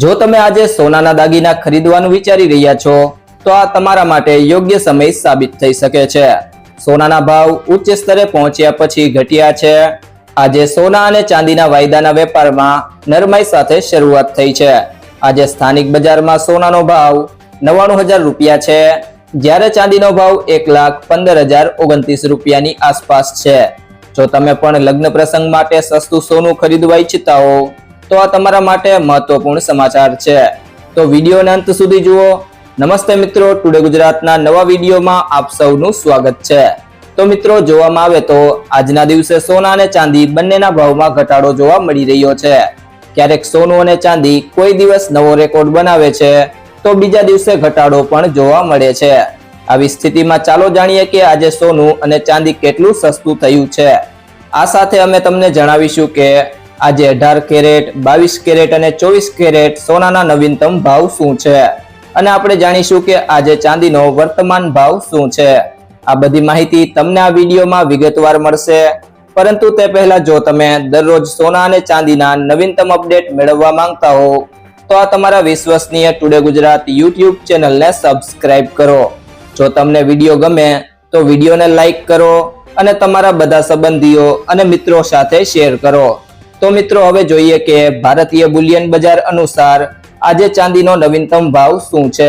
જો તમે આજે સોનાના દાગીના ખરીદવાનું વિચારી રહ્યા છો, તો આ તમારા માટે યોગ્ય સમય સાબિત થઈ શકે છે. સોનાના ભાવ ઉચ્ચ સ્તરે પહોંચ્યા પછી ઘટ્યા છે. આજે સોના અને ચાંદીના વાયદાના વેપારમાં નરમાઈ સાથે શરૂઆત થઈ છે. આજે સ્થાનિક બજારમાં સોનાનો ભાવ નવ્વાણું હજાર રૂપિયા છે. જ્યારે ચાંદીનો ભાવ એક લાખ પંદર હજાર ઓગણત્રીસ રૂપિયાની આસપાસ છે. જો તમે પણ લગ્ન પ્રસંગ માટે સસ્તું સોનું ખરીદવા ઈચ્છતા હો તો આ તમારા માટે મહત્વપૂર્ણ સમાચાર છે. તો વિડીયોના અંત સુધી જુઓ. નમસ્તે મિત્રો, ટુડે ગુજરાતના નવા વિડીયોમાં આપ સૌનું સ્વાગત છે. તો મિત્રો, જોવામાં આવે તો આજના દિવસે સોના અને ચાંદી બંનેના ભાવમાં ઘટાડો જોવા મળી રહ્યો છે. ક્યારેક સોનું અને ચાંદી કોઈ દિવસ નવો રેકોર્ડ બનાવે છે, તો બીજા દિવસે ઘટાડો પણ જોવા મળે છે. આવી સ્થિતિમાં ચાલો જાણીએ કે આજે સોનું અને ચાંદી કેટલું સસ્તું થયું છે. આ સાથે અમે તમને જણાવીશું કે આજે અઢાર કેરેટ, બાવીસ કેરેટ અને ચોવીસ કેરેટ સોનાના નવીનતમ ભાવ શું છે? અને આપણે જાણીશું કે આજે ચાંદીનો વર્તમાન ભાવ શું છે? આ બધી માહિતી તમને આ વિડીયોમાં વિગતવાર મળશે. પરંતુ તે પહેલા જો તમે દરરોજ સોના અને ચાંદીના નવીનતમ અપડેટ મેળવવા માંગતા હો, તો આ તમારા વિશ્વસનીય ટુડે ગુજરાત યુટ્યુબ ચેનલને સબસ્ક્રાઇબ કરો. જો તમને વીડિયો ગમે, તો વિડીયોને લાઈક કરો અને તમારા બધા સંબંધીઓ અને મિત્રો સાથે શેર કરો. તો મિત્રો, હવે જોઈએ કે ભારતીય બુલિયન બજાર અનુસાર આજે ચાંદીનો નવીનતમ ભાવ શું છે?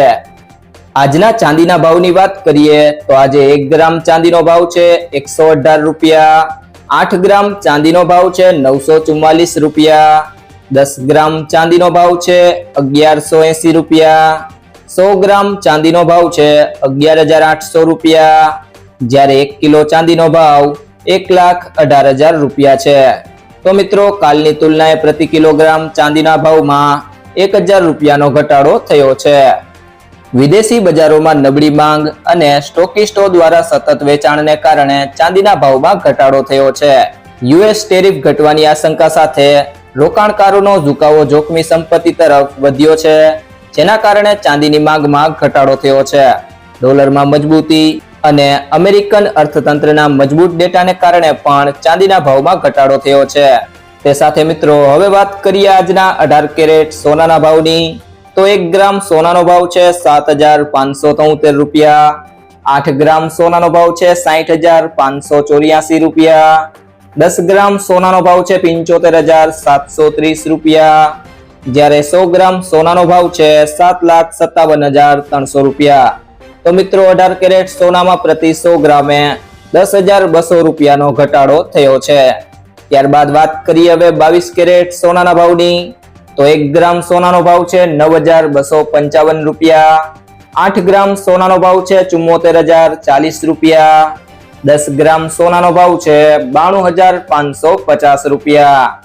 આજના ચાંદીના ભાવની વાત કરીએ તો આજે એક ગ્રામ ચાંદીનો ભાવ છે એકસો અઢાર રૂપિયા, આઠ ગ્રામ ચાંદીનો ભાવ છે નવસો ચુમ્માલીસ રૂપિયા, દસ ગ્રામ ચાંદીનો ભાવ છે અગિયારસો એસી રૂપિયા, સો ગ્રામ ચાંદીનો ભાવ છે અગિયાર હજાર આઠસો રૂપિયા. જ્યારે એક કિલો ચાંદીનો ભાવ એક લાખ અઢાર હજાર રૂપિયા છે. તો મિત્રો, કાલની તુલનાએ પ્રતિ કિલોગ્રામ ચાંદીના ભાવમાં એક હજાર રૂપિયાનો ઘટાડો થયો છે. વિદેશી બજારોમાં નબળી માંગ અને સ્ટોકિસ્ટો દ્વારા સતત વેચાણને કારણે ચાંદીના ભાવમાં ઘટાડો થયો છે. યુએસ ટેરિફ ઘટવાની આશંકા સાથે રોકાણકારોનો ઝુકાવો જોખમી સંપત્તિ તરફ વધ્યો છે, જેના કારણે ચાંદીની માંગમાં ઘટાડો થયો છે. ડોલરમાં મજબૂતી અને અમેરિકન અર્થતંત્રના મજબૂત ડેટાને કારણે પણ ચાંદીના ભાવમાં ઘટાડો થયો છે. તે સાથે મિત્રો, હવે વાત કરીએ આજના અઢાર કેરેટ સોનાના ભાવની. તો એક ગ્રામ સોનાનો ભાવ છે સાત હજાર પાંચસો તોતેર રૂપિયા. આઠ ગ્રામ સોનાનો ભાવ છે સાઠ હજાર પાંચસો ચોર્યાસી રૂપિયા. દસ ગ્રામ સોનાનો ભાવ છે પંચોતેર હજાર સાતસો ત્રીસ રૂપિયા. જ્યારે સો ગ્રામ સોનાનો ભાવ છે સાત લાખ સત્તાવન હજાર ત્રણસો રૂપિયા. તો મિત્રો, અઢાર કેરેટ સોનામાં પ્રતિ સો ગ્રામે દસ હજાર બસો રૂપિયાનો ઘટાડો થયો છે. ત્યારબાદ વાત કરીએ હવે બાવીસ કેરેટ સોનાના ભાવની. તો એક ગ્રામ સોનાનો ભાવ છે નવ હજાર બસો પંચાવન રૂપિયા. આઠ ગ્રામ સોનાનો ભાવ છે ચુમ્મોતેર હજાર ચાલીસ રૂપિયા. દસ ગ્રામ સોનાનો ભાવ છે બાણું હજાર પાંચસો પચાસ રૂપિયા.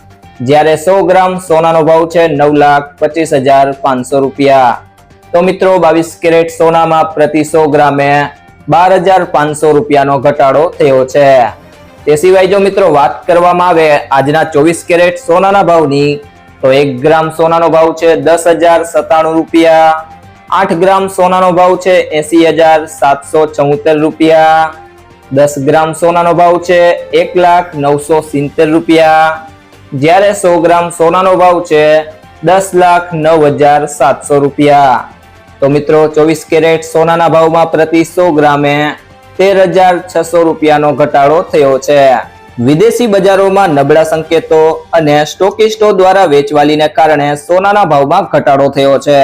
જ્યારે સો ગ્રામ સોનાનો ભાવ છે નવ લાખ પચીસ હજાર પાંચસો રૂપિયા. તો મિત્રો બાવીસ કેરેટ સોનામાં પ્રતિ સો ગ્રામે બાર હજાર પાંચસો રૂપિયાનો ઘટાડો થયો છે. તે સિવાય જો મિત્રો વાત કરવામાં આવે આજના ચોવીસ કેરેટ સોનાના ભાવની, તો એક ગ્રામ સોનાનો ભાવ છે દસ હજાર સત્તાણું રૂપિયા, આઠ ગ્રામ સોનાનો ભાવ છે એસી હજાર સાતસો ચૌતેર રૂપિયા, દસ ગ્રામ સોનાનો ભાવ છે એક લાખ નવસો સિત્તેર રૂપિયા, જ્યારે સો ગ્રામ સોનાનો ભાવ છે દસ લાખ નવ હજાર સાતસો રૂપિયા. તો મિત્રો, ચોવીસ કેરેટ સોનાના ભાવમાં પ્રતિ સો ગ્રામે તેર હજાર છસો રૂપિયાનો ઘટાડો થયો છે. વિદેશી બજારોમાં નબળા સંકેતો અને સ્ટોકિસ્ટો દ્વારા વેચવાલીને કારણે સોનાના ભાવમાં ઘટાડો થયો છે.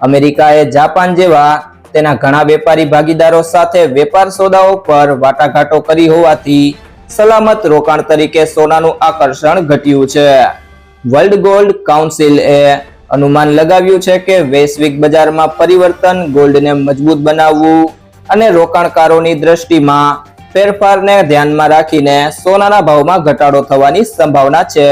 અમેરિકાએ જાપાન જેવા તેના ઘણા વેપારી ભાગીદારો સાથે વેપાર સોદાઓ પર વાટાઘાટો કરી હોવાથી સલામત રોકાણ તરીકે સોનાનું આકર્ષણ ઘટ્યું છે. વર્લ્ડ ગોલ્ડ કાઉન્સિલ એ અનુમાન લગાવ્યું છે કે વૈશ્વિક બજારમાં પરિવર્તન ગોલ્ડને મજબૂત બનાવવું અને રોકાણકારોની દ્રષ્ટિમાં ફેરફારને ધ્યાનમાં રાખીને સોનાના ભાવમાં ઘટાડો થવાની સંભાવના છે.